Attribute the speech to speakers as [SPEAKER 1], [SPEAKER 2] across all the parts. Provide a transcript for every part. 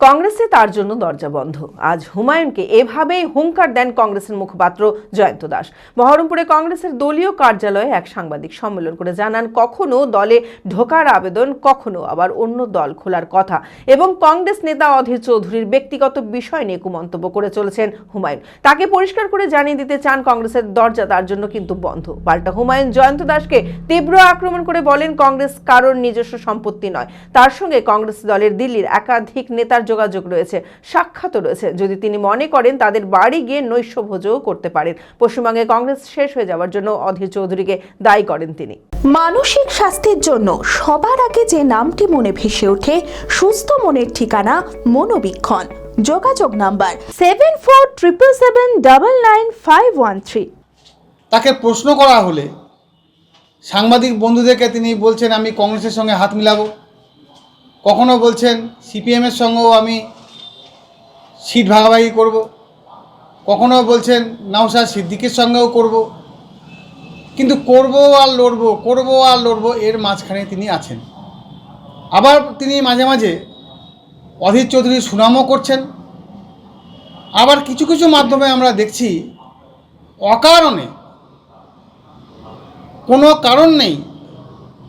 [SPEAKER 1] কংগ্রেসে তার জন্য দরজা বন্ধ। আজ হুমায়ুনকে এভাবেই হুঙ্কার দেন কংগ্রেসের মুখপাত্র জয়ন্ত দাস। বহরমপুরে কংগ্রেসের দলীয় কার্যালয়ে এক সাংবাদিক সম্মেলন করে জানান, কখনো দলে ঢোকার আবেদন, কখনো আবার অন্য দল খোলার কথা। এবং কংগ্রেস নেতা অধীর চৌধুরীর ব্যক্তিগত বিষয় নিয়ে কুমন্তব্য করে চলেছেন হুমায়ুন। তাকে পরিষ্কার করে জানিয়ে দিতে চান, কংগ্রেসের দরজা তার জন্য কিন্তু বন্ধ। পাল্টা হুমায়ুন জয়ন্ত দাসকে তীব্র আক্রমণ করে বলেন, কংগ্রেস কারোর নিজস্ব সম্পত্তি নয়। তার সঙ্গে কংগ্রেস দলের দিল্লির একাধিক নেতার যোগাযোগ রয়েছে সাক্ষাৎও রয়েছে। যদি তিনি মনে করেন তাদের বাড়ি গিয়ে নৈশভোজও করতে পারেন। পশ্চিমবঙ্গে কংগ্রেস শেষ হয়ে যাওয়ার জন্য অধীর চৌধুরীকে দায়ী করেন তিনি।
[SPEAKER 2] মানসিক স্বাস্থ্যের জন্য সবার আগে যে নামটি মনে ভেসে ওঠে সুস্থ মনের ঠিকানা মনোবীক্ষণ। যোগাযোগ number seven four triple seven double nine five one three
[SPEAKER 3] তাকে প্রশ্ন করা হলে সাংবাদিক বন্ধুদেরকে তিনি বলছেন আমি কংগ্রেসের সঙ্গে হাত মিলাবো। কখনো বলছেন সিপিএমের সঙ্গেও আমি সিট ভাগাভাগি করব। কখনো বলছেন নওশাদ সিদ্দিকের সঙ্গেও করব। কিন্তু করব আর লড়ব, করব আর লড়ব এর মাঝখানে তিনি আছেন আবার তিনি মাঝে মাঝে অধীর চৌধুরী সুনামও করছেন আবার কিছু কিছু মাধ্যমে আমরা দেখছি অকারণে কোনো কারণ নেই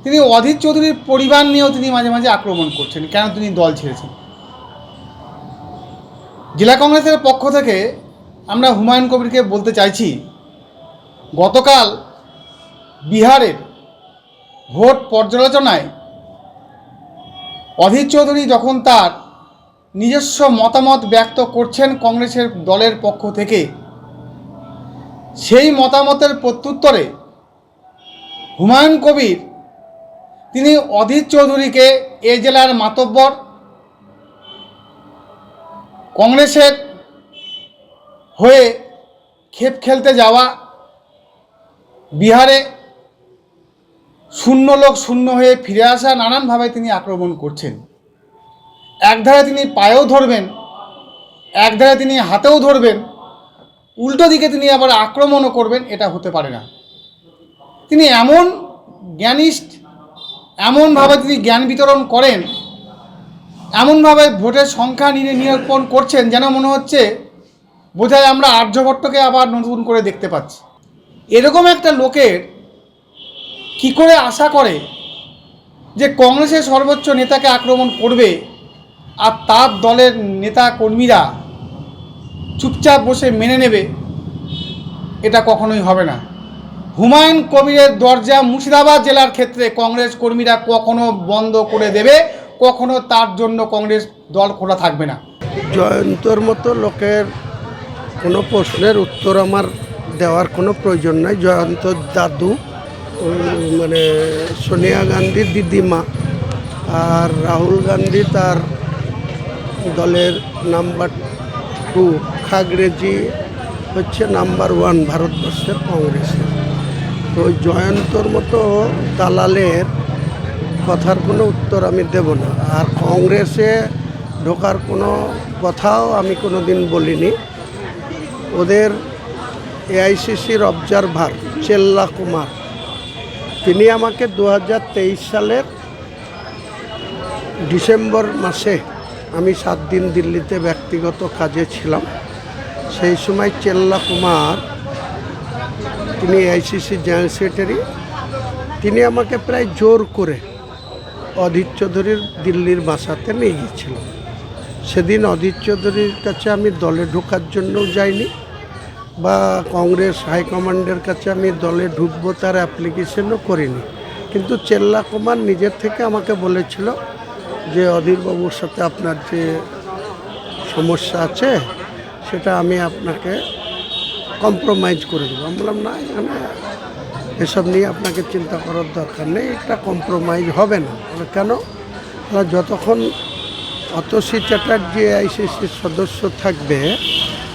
[SPEAKER 3] তিনি অধীর চৌধুরীর পরিবার নিয়েও তিনি মাঝে মাঝে আক্রমণ করছেন। কেন তিনি দল ছেড়েছেন? জেলা কংগ্রেসের পক্ষ থেকে আমরা হুমায়ুন কবিরকে বলতে চাইছি, গতকাল বিহারের ভোট পর্যালোচনায় অধীর চৌধুরী যখন তার নিজস্ব মতামত ব্যক্ত করছেন কংগ্রেসের দলের পক্ষ থেকে, সেই মতামতের প্রত্যুত্তরে হুমায়ুন কবির তিনি অধীর চৌধুরীকে এ জেলার মাতব্বর, কংগ্রেসের হয়ে খেপ খেলতে যাওয়া, বিহারে শূন্য লোক শূন্য হয়ে ফিরে আসা নানানভাবে তিনি আক্রমণ করছেন। একধারে তিনি পায়েও ধরবেন, একধারে তিনি হাতেও ধরবেন, উল্টো দিকে তিনি আবার আক্রমণও করবেন, এটা হতে পারে না। তিনি এমন জ্ঞানিস্ট এমনভাবে তিনি জ্ঞান বিতরণ করেন, এমনভাবে ভোটের সংখ্যা নিয়ে নিরূপণ করছেন, যেন মনে হচ্ছে বোধহয় আমরা আর্যভট্টকে আবার নতুন করে দেখতে পাচ্ছি। এরকম একটা লোকের কি করে আশা করে যে কংগ্রেসের সর্বোচ্চ নেতাকে আক্রমণ করবে আর তার দলের নেতা কর্মীরা চুপচাপ বসে মেনে নেবে, এটা কখনোই হবে না। হুমায়ুন কবিরের দরজা মুর্শিদাবাদ জেলার ক্ষেত্রে কংগ্রেস কর্মীরা কখনো বন্ধ করে দেবে, কখনো তার জন্য কংগ্রেস দল খোলা থাকবে না।
[SPEAKER 4] জয়ন্তর মতো লোকের কোনো প্রশ্নের উত্তর আমার দেওয়ার কোনো প্রয়োজন নাই। জয়ন্ত দাদু মানে সোনিয়া গান্ধীর দিদিমা আর রাহুল গান্ধী তার দলের নাম্বার টু। খাগড়েজি হচ্ছে নাম্বার ওয়ান ভারতবর্ষের কংগ্রেসের। তো ওই জয়ন্তর মতো দালালের কথার কোনো উত্তর আমি দেব না। আর কংগ্রেসে ঢোকার কোনো কথাও আমি কোনো দিন বলিনি। ওদের এআইসিসির অবজারভার চেল্লা কুমার, তিনি আমাকে দু হাজার তেইশ সালের ডিসেম্বর মাসে আমি সাত দিন দিল্লিতে ব্যক্তিগত কাজে ছিলাম। সেই সময় চেল্লা কুমার তিনি আইসিসি জেনারেল সেক্রেটারি, তিনি আমাকে প্রায় জোর করে অধীর চৌধুরীর দিল্লির বাসাতে নিয়ে গিয়েছিল। সেদিন অধীর চৌধুরীর কাছে আমি দলে ঢোকার জন্যও যাইনি বা কংগ্রেস হাইকমান্ডের কাছে আমি দলে ঢুকবো তার অ্যাপ্লিকেশনও করিনি। কিন্তু চেল্লা কুমার নিজের থেকে আমাকে বলেছিল যে, অধীরবাবুর সাথে আপনার যে সমস্যা আছে, সেটা আমি আপনাকে কম্প্রোমাইজ করে দেবো। আমি বললাম, না, এখানে এসব নিয়ে আপনাকে চিন্তা করার দরকার নেই, এটা কম্প্রোমাইজ হবে না। কেন? যতক্ষণ অতসী চ্যাটার্জি আইসিসির সদস্য থাকবে,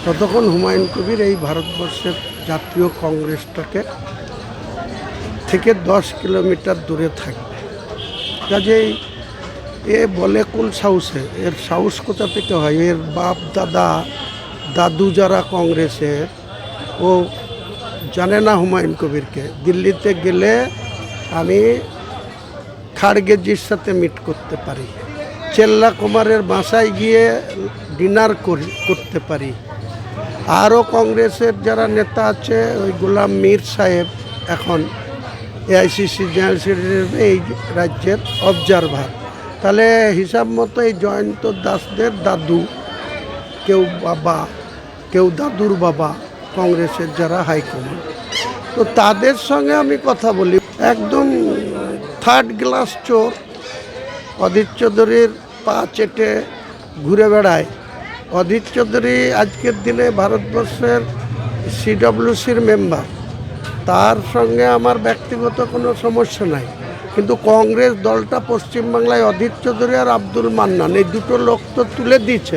[SPEAKER 4] ততক্ষণ হুমায়ুন কবির এই ভারতবর্ষের জাতীয় কংগ্রেসটাকে থেকে দশ কিলোমিটার দূরে থাকবে। কাজেই এ বলে কোন সাহসে? এর সাহস কোথা থেকে হয়? এর বাপ, দাদা, দাদু যারা কংগ্রেসের ও জানে না হুমায়ুন কবিরকে। দিল্লিতে গেলে আমি খাড়গেজির সাথে মিট করতে পারি। চেল্লা কুমারের বাসায় গিয়ে ডিনার করি, করতে পারি। আরও কংগ্রেসের যারা নেতা আছে, ওই গোলাম মীর সাহেব এখন এআইসিসি জেনারেল সেক্রেটারি এই রাজ্যের অবজারভার তাহলে হিসাব মতো এই জয়ন্ত দাসদের দাদু, কেউ বাবা, কেউ দাদুর বাবা কংগ্রেসের যারা হাইকমান্ড তো তাদের সঙ্গে আমি কথা বলি। একদম থার্ড গ্লাস চোর অধীর চৌধুরীর পা চেটে ঘুরে বেড়ায়। অধীর চৌধুরী আজকের দিনে ভারতবর্ষের সিডব্লিউসির মেম্বার তার সঙ্গে আমার ব্যক্তিগত কোনো সমস্যা নাই। কিন্তু কংগ্রেস দলটা পশ্চিমবাংলায় অধীর চৌধুরী আর আব্দুল মান্নান, এই দুটো লোক তো তুলে দিয়েছে।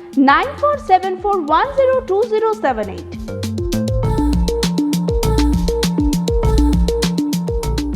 [SPEAKER 2] 9474102078.